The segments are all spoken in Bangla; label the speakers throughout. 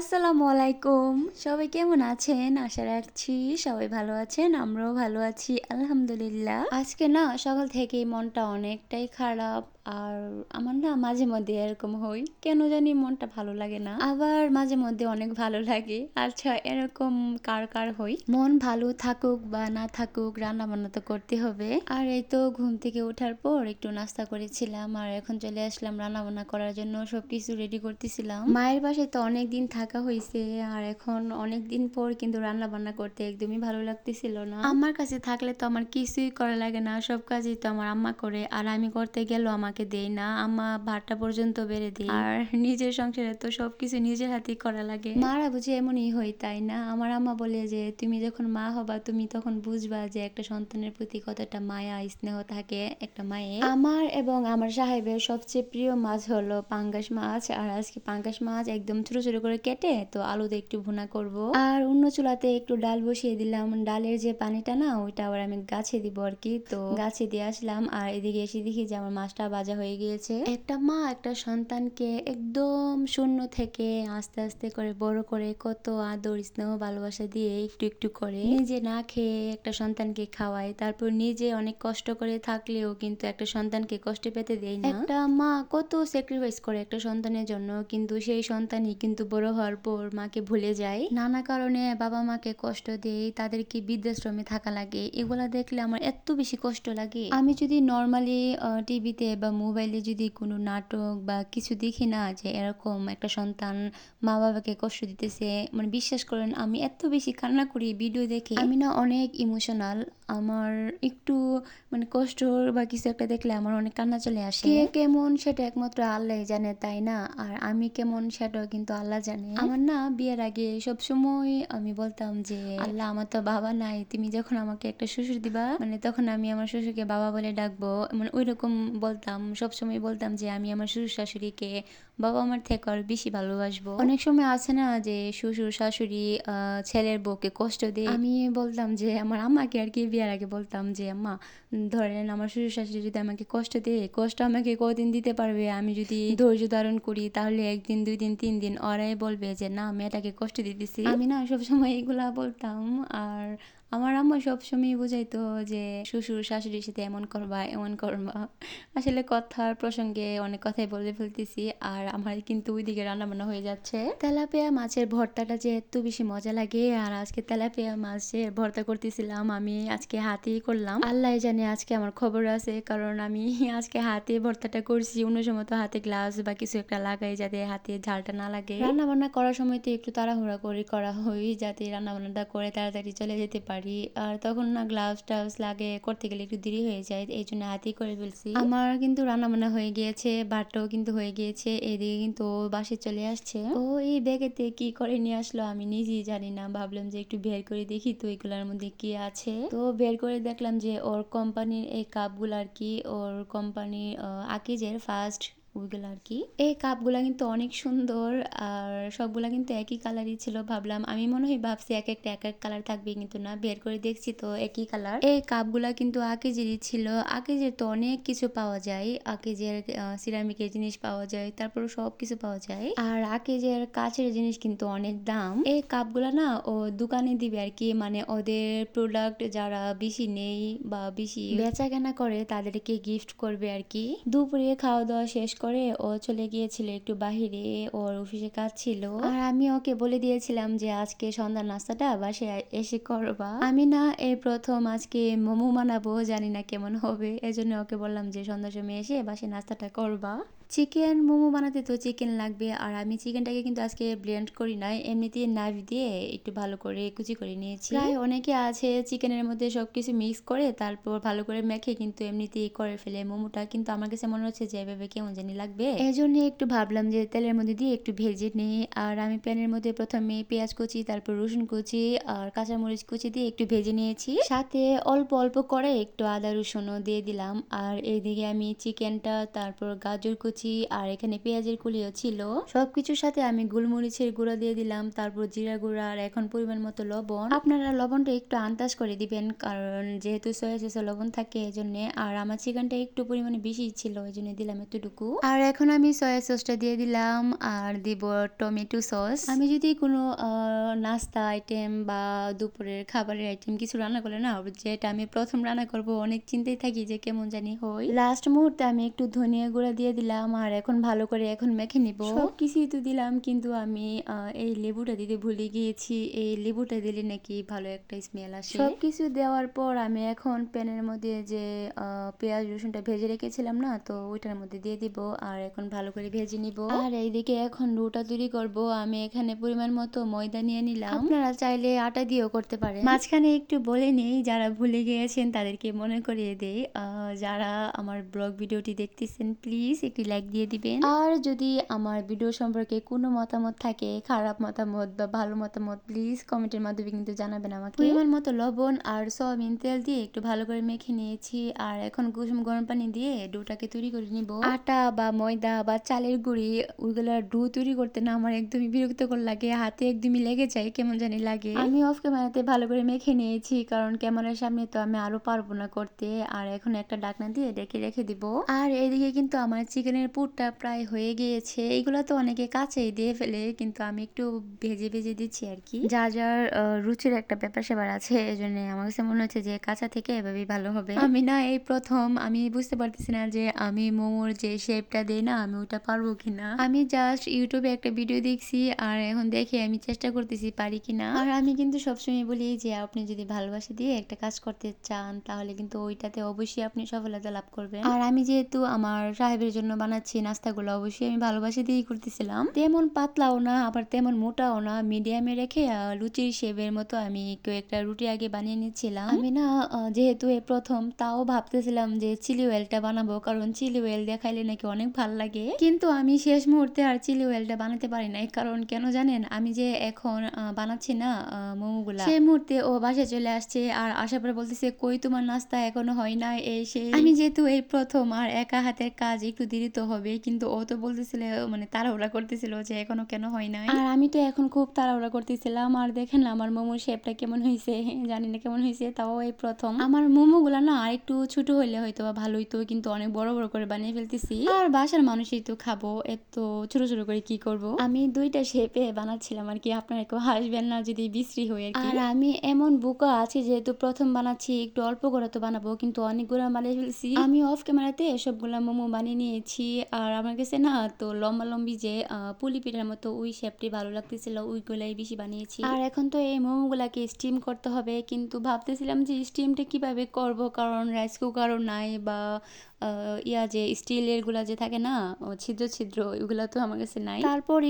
Speaker 1: আসসালামু আলাইকুম সবাই কেমন আছেন? আশা রাখছি সবাই ভালো আছেন, আমরাও ভালো আছি, আলহামদুলিল্লাহ। আজকে না সকাল থেকেই মনটা অনেকটাই খারাপ আর আমার না মাঝে মধ্যে এরকম হই। কেন জানি মনটা ভালো লাগে না। আবার মাঝে মধ্যে অনেক ভালো লাগে। আচ্ছা এরকম কার কার হই? মন ভালো থাকুক বা না থাকুক রান্না বান্না তো করতে হবে। আর এই তো ঘুম থেকে ওঠার পর একটু নাস্তা করেছিলাম আর এখন চলে আসলাম রান্না বান্না করার জন্য। সবকিছু রেডি করতেছিলাম। মায়ের বাসায় তো অনেক দিন থাকা হয়েছে আর এখন অনেক দিন পর কিন্তু রান্না বান্না করতে একদমই ভালো লাগতেছিল না। আমার কাছে থাকলে তো আমার কিছুই করা লাগে না। সব কাজই তো আমার আম্মা করে আর আমি করতে গেলেও আমাকে দেই না আম্মা ভাতটা পর্যন্ত বেড়ে দিই। আর নিজের সংসারে তো সবকিছু নিজের হাতেই করা লাগে। মারা বুঝে এমনই হই তাই না? আমার আম্মা বলে যে তুমি যখন মা হবা তুমি তখন বুঝবা যে একটা সন্তানের প্রতি কতটা মায়া স্নেহ থাকে একটা মায়ে আমার এবং আমার সাহেবের সবচেয়ে প্রিয় মাছ হলো পাঙ্গাস মাছ। আর আজকে পাঙ্গাস মাছ একদম ছোট ছোট করে কেটে তো আলুতে একটু ভুনা করব। আর অন্য চুলাতে একটু ডাল বসিয়ে দিলাম। ডালের যে পানিটা না ওইটা আবার আমি গাছে দিব আর কি। তো গাছে দিয়ে আসলাম। আর এদিকে এসে দেখি যে আমার মাছটা ভাজা হয়ে গিয়েছে। একটা মা একটা সন্তানকে একদম শূন্য থেকে আস্তে আস্তে করে বড় করে কত আদর স্নেহ ভালোবাসা দিয়ে একটু একটু করে নিজে না খেয়ে একটা সন্তানকে খাওয়ায়। তারপর নিজে অনেক কষ্ট করে থাকলেও কিন্তু একটা সন্তানকে কষ্ট পেতে দেয় না। একটা মা কত স্যাক্রিফাইস করে একটা সন্তানের জন্য কিন্তু সেই সন্তানই কিন্তু বড় হওয়ার পর মাকে ভুলে যায়। নানা কারণে বাবা মাকে কষ্ট দেয় তাদেরকে বৃদ্ধাশ্রমে থাকা লাগে। এগুলা দেখলে আমার এত বেশি কষ্ট লাগে। আমি যদি নর্মালি টিভিতে বা মোবাইলে যদি কোনো নাটক বা কিছু দেখি না যে এরকম একটা সন্তান মা বাবাকে কষ্ট দিতেছে মানে বিশ্বাস করেন আমি এত বেশি কান্না করি ভিডিও দেখে। আমি না অনেক ইমোশনাল আমার একটু মানে কষ্ট বা কিছু একটা দেখলে আমার অনেক কান্না চলে আসে। কে কেমন সেটা একমাত্র আল্লাহ জানে তাই না? আর আমি কেমন সেটাও কিন্তু আল্লাহ জানে। আমার না বিয়ের আগে সব সময় আমি বলতাম যে আল্লাহ আমার তো বাবা নাই তুমি যখন আমাকে একটা শ্বশুর দিবা মানে তখন আমি আমার শ্বশুরকে বাবা বলে ডাকবো। মানে ওই রকম বলতাম। সব সময় বলতাম যে আমি আমার শ্বশুর শাশুড়িকে বাবা আমার থেকে আর বেশি ভালোবাসবো। অনেক সময় আছে না যে শ্বশুর শাশুড়ি ছেলের বউকে কষ্ট দেয়। আমি বলতাম যে আমার আম্মাকে আর কি বিয়ার আগে বলতাম যে, আম্মা, ধরেন আমার শ্বশুর শাশুড়ি যদি আমাকে কষ্ট দেয়, কষ্ট আমাকে কদিন দিতে পারবে? আমি যদি ধৈর্য ধারণ করি, তাহলে একদিন দুই দিন তিন দিন ওরাই বলবে যে, না মেয়েটাকে কষ্ট দিতেছি। আমি না সবসময় এগুলা বলতাম। আর আমার আম্মা সবসময় বুঝাইতো যে, শ্বশুর শাশুড়ির সাথে এমন করবা এমন করবা। আসলে কথার প্রসঙ্গে অনেক কথাই বলে ফেলতেছি, আর আমার কিন্তু ওইদিকে রান্না বান্না হয়ে যাচ্ছে। তেলাপিয়া মাছের ভর্তাটা যে এত বেশি মজা লাগে, আর আজকে তেলাপিয়া মাছের ভর্তা করতেছিলাম, আমি আজকে হাতেই করলাম। আল্লাহ জানে আজকে আমার খবর আছে, কারণ আমি আজকে হাতে ভর্তাটা করছি, অন্য সময় তো হাতে গ্লাভস বা কিছু একটা লাগাই যাতে হাতে ঝালটা না লাগে। রান্না বান্না করার সময় তো একটু তাড়াহুড়া করে করা হয়, যাতে রান্না বান্নাটা করে তাড়াতাড়ি চলে যেতে পারি, আর তখন না গ্লাভস টাভস লাগে, করতে গেলে একটু দেরি হয়ে যায় এই জন্য হাতেই করে ফেলছি। আমার কিন্তু রান্না বান্না হয়ে গিয়েছে, বাটটাও কিন্তু হয়ে গিয়েছে, এদিকে কিন্তু ও বাসে চলে আসছে। ও এই ব্যাগেতে কি করে নিয়ে আসলো আমি নিজেই জানি না, ভাবলাম যে একটু বের করে দেখি তো এগুলার মধ্যে কি আছে। তো বের করে দেখলাম যে ওর কোম্পানির এই কাপগুলো আর কি, ওর কোম্পানি আকিজের ফার্স্ট ওইগুলো আর কি। এই কাপগুলা কিন্তু অনেক সুন্দর আর সবগুলা কিন্তু একই কালারই ছিল ভাবলাম। আমি মনে হয় ভাবছি এক একটা, এক এক কালার থাকবে কিন্তু না। বের করে দেখছি তো একই কালার। এই কাপগুলা কিন্তু আকেজেরই ছিল। আকেজের তো অনেক কিছু পাওয়া যায়। আকেজের সিরামিকের জিনিস পাওয়া যায়। তারপর সব কিছু পাওয়া যায়। আর আকেজের কাচের জিনিস কিন্তু অনেক দাম। এই কাপগুলা না ও দোকানে দিবে আর কি। মানে ওদের প্রোডাক্ট যারা বেশি নেই বা বেশি বেচা কেনা করে তাদেরকে গিফট করবে আর কি। দুপুরে খাওয়া দাওয়া শেষ করে ও চলে গিয়েছিল একটু বাহিরে, ওর অফিসে কাজ ছিল। আর আমি ওকে বলে দিয়েছিলাম যে আজকে সন্ধ্যা নাস্তাটা বাসায় এসে করবা। আমি না এই প্রথম আজকে মোমো বানাবো, জানি না কেমন হবে। এজন্য ওকে বললাম যে সন্ধ্যার সময় এসে বাসায় নাস্তাটা করবা। চিকেন মোমো বানাতে তো চিকেন লাগবে আর আমি চিকেনটাকে কিন্তু আজকে ব্লেন্ড করি নাই। এমনিতেই নাইফ দিয়ে একটু ভালো করে কুচি করে নিয়েছি। প্রায় অনেকে আছে চিকেনের মধ্যে সব কিছু মিক্স করে তারপর ভালো করে মেখে কিন্তু এমনিতেই করে ফেলে। মোমোটা কিন্তু আমার কাছে মনে হচ্ছে যে এভাবে কেমন জানি লাগবে। এই জন্য একটু ভাবলাম যে তেলের মধ্যে দিয়ে একটু ভেজে নিই আর আমি প্যানের মধ্যে প্রথমে পেঁয়াজ কুচি তারপর রসুন কুচি আর কাঁচামরিচ কুচি দিয়ে একটু ভেজে নিয়েছি। সাথে অল্প অল্প করে একটু আদা রসুনও দিয়ে দিলাম আর এইদিকে আমি চিকেনটা তারপর গাজর কুচি কুচি আর এখানে পেঁয়াজের কুলিও ছিল। সবকিছুর সাথে আমি গোলমরিচের গুঁড়া দিয়ে দিলাম তারপর জিরা গুঁড়া আর এখন পরিমাণ মতো লবণ। আপনারা লবণটা একটু আন্দাজ করে দিবেন কারণ যেহেতু সয়া সসে লবণ থাকে এই জন্য আর আমার চিকেনটা একটু পরিমাণে বেশি ছিল এই জন্য দিলাম এতটুকু। আর এখন আমি সয়া সসটা দিয়ে দিলাম আর দিব টমেটো সস। আমি যদি কোনো নাস্তা আইটেম বা দুপুরের খাবারের আইটেম কিছু রান্না করলে না যেটা আমি প্রথম রান্না করব অনেক চিন্তায় থাকি যে কেমন জানি হই লাস্ট মুহূর্তে আমি একটু ধনিয়া গুঁড়া দিয়ে দিলাম আর এখন ভালো করে এখন মেখে নিব। সব কিছুই তো দিলাম কিন্তু আমি এই লেবুটা দিতে ভুলে গিয়েছি। এই লেবুটা দিলে নাকি ভালো একটা স্মেল আসে। সব কিছু দেওয়ার পর আমি এখন প্যানের মধ্যে যে পেঁয়াজ রসুনটা ভেজে রেখেছিলাম না তো ওইটার মধ্যে দিয়ে দিব আর এখন ভালো করে ভেজে নিব। আর এইদিকে এখন রুটা তৈরি করব। আমি এখানে পরিমাণ মতো ময়দা নিয়ে নিলাম। আপনারা চাইলে আটা দিয়েও করতে পারেন। মাঝখানে একটু বলে নেই যারা ভুলে গিয়েছেন তাদেরকে মনে করিয়ে দেই। আহ, যারা আমার ব্লগ ভিডিওটি দেখতেছেন প্লিজ একটি লাইক দিয়ে দিবেন। আর যদি আমার ভিডিও সম্পর্কে কোনো মতামত থাকে খারাপ মতামত বা ভালো মতামত প্লিজ কমেন্টের মাধ্যমে কিন্তু জানাবেন আমাকে। পরিমাণ মতো লবণ আর সয়াবিন তেল দিয়ে একটু ভালো করে মেখে নিয়েছি। আর এখন কুসুম গরম পানি দিয়ে ডোটাকে তৈরি করে নিব। আটা বা ময়দা বা চালের গুঁড়ি ওইগুলা ডো তৈরি করতে না আমার একদমই বিরক্তকর লাগে। হাতে একদমই লেগে যায় কেমন জানি লাগে। আমি অফ ক্যামেরাতে ভালো করে মেখে নিয়েছি কারণ ক্যামেরার সামনে তো আমি আরও পারব না করতে। আর এখন একটা ডাকনা দিয়ে ডেকে রেখে দিব। আর এদিকে কিন্তু আমার চিকেনের পুরটা প্রায় হয়ে গিয়েছে। এইগুলা তো অনেকে কাছেই দিয়ে ফেলে, কিন্তু আমি একটু ভেজে ভেজে দিচ্ছি আর কি। যা যার রুচির একটা ব্যাপার সেবার আছে এই জন্য আমার কাছে মনে হচ্ছে যে কাঁচা থেকে এভাবেই ভালো হবে। আমি না এই প্রথম, আমি বুঝতে পারতেছি না যে আমি মোমোর যে শেপটা দেই না, আমি ওটা পারব কিনা। আমি জাস্ট ইউটিউবে একটা ভিডিও দেখছি, আর এখন দেখে আমি চেষ্টা করতেছি পারি কিনা। আর আমি কিন্তু সবসময় বলি যে আপনি যদি ভালোবাসা দিয়ে একটা কাজ করতে চান, তাহলে কিন্তু ওইটাতে অবশ্যই আপনি সফলতা লাভ করবেন। আর আমি যেহেতু আমার সাহেবের জন্য বানাচ্ছি, নাস্তাগুলো অবশ্যই আমি ভালোবাসা দিয়েই করতেছিলাম। তেমন পাতলাও না, আবার তেমন মোটাও না। মিডিয়ামে রেখে লুচির শেপের মতো আমি কেউ একটা রুটি আগে বানিয়ে নিচ্ছিলাম। আমি না যেহেতু এই প্রথম, তাও ভাবতেছিলাম যে চিলি ওয়েলটা বানাবো, কারণ চিলি ওয়েল দেখাইলে নাকি অনেক ভালো লাগে। কিন্তু আমি শেষ মুহূর্তে আর চিলি ওয়েলটা বানাতে পারি নাই, কারণ কেন জানেন, আমি যে এখন বানাচ্ছি না মোমোগুলা সেই মুহূর্তে ও বাসায় চলে আসছে আর আসার পরে বলতেছে, কই তোমার নাস্তা এখনও হয় না এই সেই আমি যেহেতু এই প্রথম আর একা হাতের কাজ একটু দেরি তো হবে। কিন্তু ও তো বলতেছিল মানে তাড়াহুড়া করতেছিল যে এখনও কেন হয় নাই। আর আমি তো এখন খুব তাড়াহুড়া করতেছিলাম। আর দেখেন আমার মোমোর শেপটা কেমন হয়েছে জানি না কেমন হয়েছে তাও এই প্রথম। আমার মোমো গুলা না আর একটু ছোট হইলে হয়তো বা ভালোই তো কিন্তু অনেক বড় বড় করে বানিয়ে ফেলতেছি। আর বাসার মানুষই তো খাব এত ছোট ছোট করে কি করব? আমি দুইটা শেপে বানাচ্ছিলাম আর কি আপনারা কেউ হাসবেন না যদি বিশ্রী হয়ে আর কি। আর আমি এমন বোকা আছি যেহেতু প্রথম বানাচ্ছি একটু অল্প করে তো বানাবো কিন্তু অনেকগুলো বানিয়ে ফেলছি। আমি অফ ক্যামেরাতে সবগুলা মোমো বানিয়ে নিয়েছি। আর আমার কাছে না তো লম্বা লম্বি যে পুলি পিঠার মতো ওই শেপটি ভালো লাগতেছিল ওইগুলাই বেশি বানিয়েছি। আর এখন তো এই মোমোগুলাকে স্টিম করতে হবে কিন্তু ভাবতেছিলাম যে স্টিমটা কীভাবে করব? কারণ রাইস কুকারও নাই বা ইয়া যে স্টিলেরগুলা যে থাকে না ছিদ্র ছিদ্র ওইগুলা তো আমার কাছে নাই। তারপর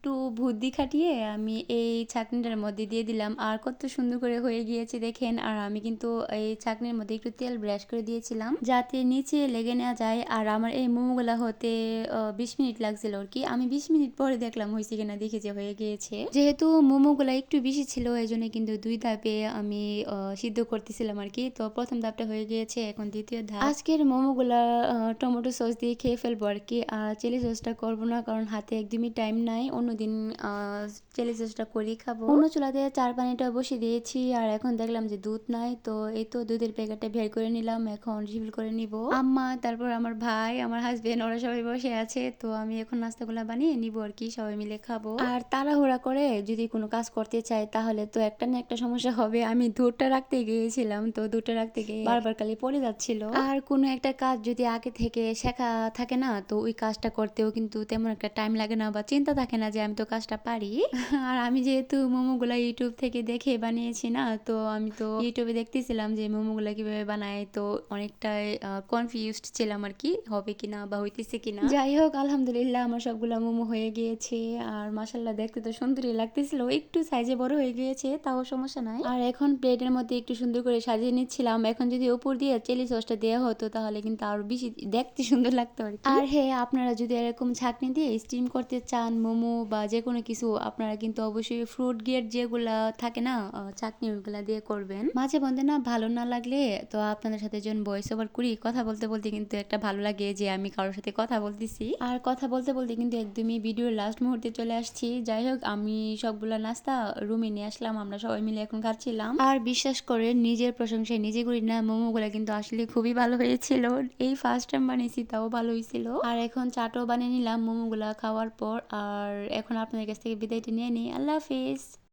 Speaker 1: একটু বুদ্ধি খাটিয়ে আমি এই ছাকনিটার মধ্যে দিয়ে দিলাম। আর কত সুন্দর করে হয়ে গিয়েছে দেখেন। আর আমি কিন্তু এই ছাকনির মধ্যে একটু তেল ব্রাশ করে দিয়েছিলাম। যাতে নিচে লেগে নেওয়া যায়। আর আমার এই মোমোগুলা হতে বিশ মিনিট লাগছিল আর কি। আমি বিশ মিনিট পরে দেখলাম হয়েছে কিনা, দেখে যে হয়ে গিয়েছে। যেহেতু মোমোগুলা একটু বেশি ছিল এই জন্য কিন্তু দুই ধাপে আমি সিদ্ধ করতেছিলাম আর কি। তো প্রথম ধাপটা হয়ে গিয়েছে, এখন দ্বিতীয় ধাপ। আজকের মোমোগুলা টমেটো সস দিয়ে খেয়ে ফেলব আর কি। আর চিলি সসটা করব না, কারণ হাতে একদমই টাইম নাই। অন্যদিন চিলি সসটা করি খাব। অন্য চুলাতে চার পানিটা বসিয়ে দিয়েছি আর এখন দেখলাম যে দুধ নাই তো এই তো দুধের প্যাকেটটা বের করে নিলাম এখন রিফিল করে নিব। আম্মা তারপর আমার ভাই আমার হাজবেন্ড ওরা সবাই বসে আছে তো আমি এখন নাস্তাগুলা বানিয়ে নিব আর কি সবাই মিলে খাব। আর তাড়াহুড়া করে যদি কোনো কাজ করতে চাই তাহলে তো একটা না একটা সমস্যা হবে। আমি দুধটা রাখতে গিয়েছিলাম তো দুধটা রাখতে গিয়ে বারবার খালি পড়ে যাচ্ছিল। আর কোনো একটা কাজ যদি আগে থেকে শেখা থাকে না তো ওই কাজটা করতেও কিন্তু তেমন একটা টাইম লাগে না বা চিন্তা থাকে না যে আমি তো কাজটা পারি। আর আমি যেহেতু মোমোগুলা ইউটিউব থেকে দেখে বানিয়েছি না তো আমি তো ইউটিউবে দেখতেছিলাম যে মোমোগুলো কীভাবে বানায় তো অনেকটাই কনফিউজড ছিলাম আর কি হবে কিনা বা হইতেছে কিনা। যাই হোক আলহামদুলিল্লাহ আমার সবগুলা মোমো হয়ে গিয়েছে আর মাসাল্লাহ দেখতে তো সুন্দরই লাগতেছিল একটু সাইজে বড় হয়ে গিয়েছে তাও সমস্যা নাই। আর এখন প্লেটের মধ্যে একটু সুন্দর করে সাজিয়ে নিচ্ছিলাম এখন যদি উপর দিয়ে চিলি সসটা দেওয়া হতো তাহলে কিন্তু আরও বেশি দেখতে সুন্দর লাগতো আর কি। আর হ্যাঁ আপনারা যদি এরকম ছাকনি দিয়ে স্টিম করতে চান মোমো বা যে কোনো কিছু আপনারা কিন্তু অবশ্যই ফ্রুট গেট যেগুলা থাকে না চাটনি ওইগুলা দিয়ে করবেন। মাঝে মধ্যে না ভালো না লাগলে তো আপনাদের সাথে যখন ভয়েস ওভার করি, কথা বলতে বলতে কিন্তু একটা ভালো লাগে যে আমি কারোর সাথে কথা বলতেছি। আর কথা বলতে বলতে কিন্তু একদমই ভিডিওর লাস্ট মুহূর্তে চলে আসছি। যাই হোক, আমি সবগুলা নাস্তা রুমে নিয়ে আসলাম, আমরা সবাই মিলে এখন খাচ্ছিলাম। আর বিশ্বাস করে নিজের প্রশংসায় নিজে করি না, মোমোগুলা কিন্তু আসলে খুবই ভালো হয়েছিল। এই ফার্স্ট টাইম বানিয়েছি, তাও ভালো হয়েছিল আর এখন চাটও বানিয়ে নিলাম মোমোগুলা খাওয়ার পর। আর এখন আপনাদের কাছ থেকে বিদায়টি নিয়ে নিই। আল্লাহ হাফিজ।